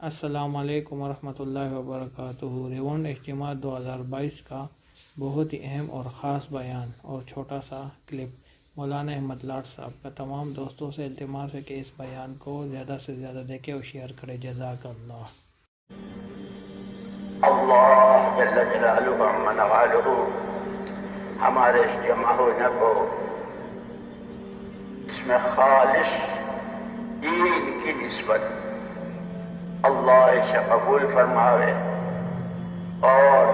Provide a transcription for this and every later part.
السلام علیکم ورحمۃ اللہ وبرکاتہ۔ ریونڈ اجتماع دو ہزار بائیس کا بہت ہی اہم اور خاص بیان اور چھوٹا سا کلپ۔ مولانا احمد لاٹ صاحب کا تمام دوستوں سے التماس ہے کہ اس بیان کو زیادہ سے زیادہ دیکھیں اور شیئر کرے جزاک اللہ۔ اللہ جل جلالہ عمن والہ، ہمارے اجتماع ہونے کو اس میں خالص دین کی نسبت اللہ اسے قبول فرماوے اور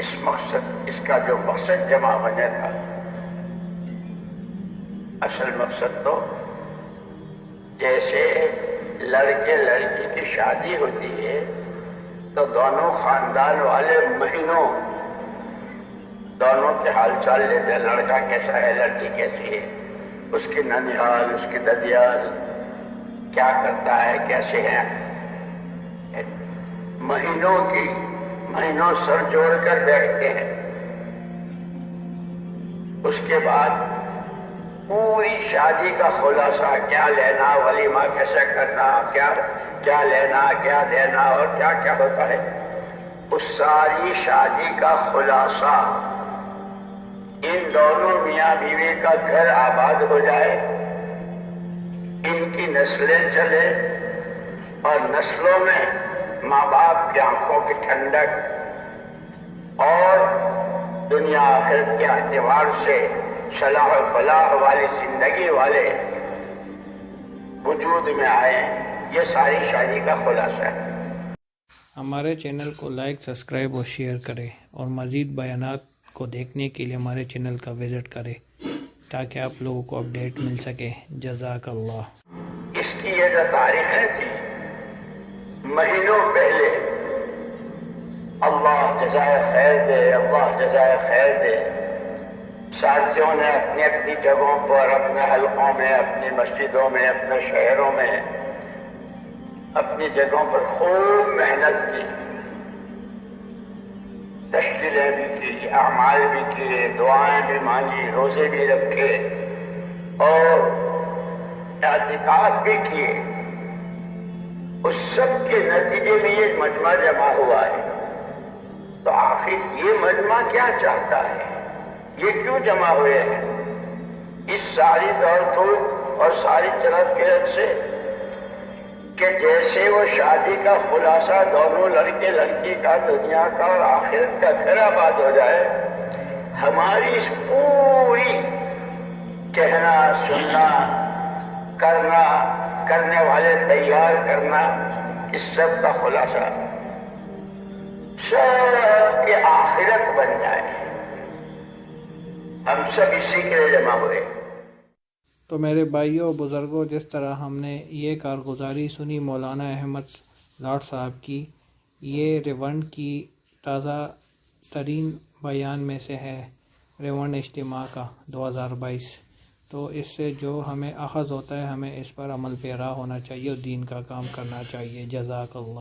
اس مقصد، اس کا جو مقصد جمع ہونے کا اصل مقصد تو جیسے لڑکے لڑکی کی شادی ہوتی ہے تو دونوں خاندان والے مہینوں دونوں کے حال چال لیتے ہیں، لڑکا کیسا ہے، لڑکی کیسی ہے، اس کی ننیال اس کی ددیال کیا کرتا ہے، کیسے ہے مہینوں کی، مہینوں سر جوڑ کر بیٹھتے ہیں۔ اس کے بعد پوری شادی کا خلاصہ، کیا لینا، ولیمہ کیسے کرنا، کیا کیا لینا، کیا دینا اور کیا کیا ہوتا ہے۔ اس ساری شادی کا خلاصہ ان دونوں میاں بیوی کا گھر آباد ہو جائے۔ ان کی نسلیں چلے اور نسلوں میں ماں باپ کی آنکھوں کی ٹھنڈک اور دنیا آخرت کے اعتبار سے صلاح و فلاح والی زندگی والے وجود میں آئے یہ ساری شادی کا خلاصہ ہے۔ ہمارے چینل کو لائک، سبسکرائب اور شیئر کریں اور مزید بیانات کو دیکھنے کے لیے ہمارے چینل کا وزٹ کریں تاکہ آپ لوگوں کو اپڈیٹ مل سکے۔ جزاک اللہ۔ کی یہ جو تاریخیں تھی جی، مہینوں پہلے اللہ جزائے خیر دے، اللہ جزائے خیر دے۔ ساتھیوں نے اپنی اپنی جگہوں پر، اپنے حلقوں میں، اپنی مسجدوں میں، اپنے شہروں میں اپنی جگہوں پر خوب محنت کی، تشکیلیں بھی کی، اعمال بھی کیے، دعائیں بھی مانگی، روزے بھی رکھے۔ اور اعتکاف بھی کیے اس سب کے نتیجے میں یہ مجمع جمع ہوا ہے۔ تو آخر یہ مجمع کیا چاہتا ہے؟ یہ کیوں جمع ہوئے ہیں؟ اس ساری دور دھوپ اور ساری طرف پھرت سے؟ کہ جیسے وہ شادی کا خلاصہ دونوں لڑکے لڑکی کا دنیا کا اور آخرت کا گھر آباد ہو جائے، ہماری اس پوری کہنا، سننا کرنا، کرنے والے تیار کرنا، اس سب کا خلاصہ سب کے آخرت بن جائے۔ ہم سب اسی کے لیے جمع ہوئے۔ تو میرے بھائیوں، بزرگوں، جس طرح ہم نے یہ کارگزاری سنی مولانا احمد لاٹ صاحب کی، یہ ریونڈ کی تازہ ترین بیان میں سے ہے ریونڈ اجتماع کا دو ہزار بائیس۔ تو اس سے جو ہمیں اخذ ہوتا ہے، ہمیں اس پر عمل پیرا ہونا چاہیے اور دین کا کام کرنا چاہیے۔ جزاک اللہ۔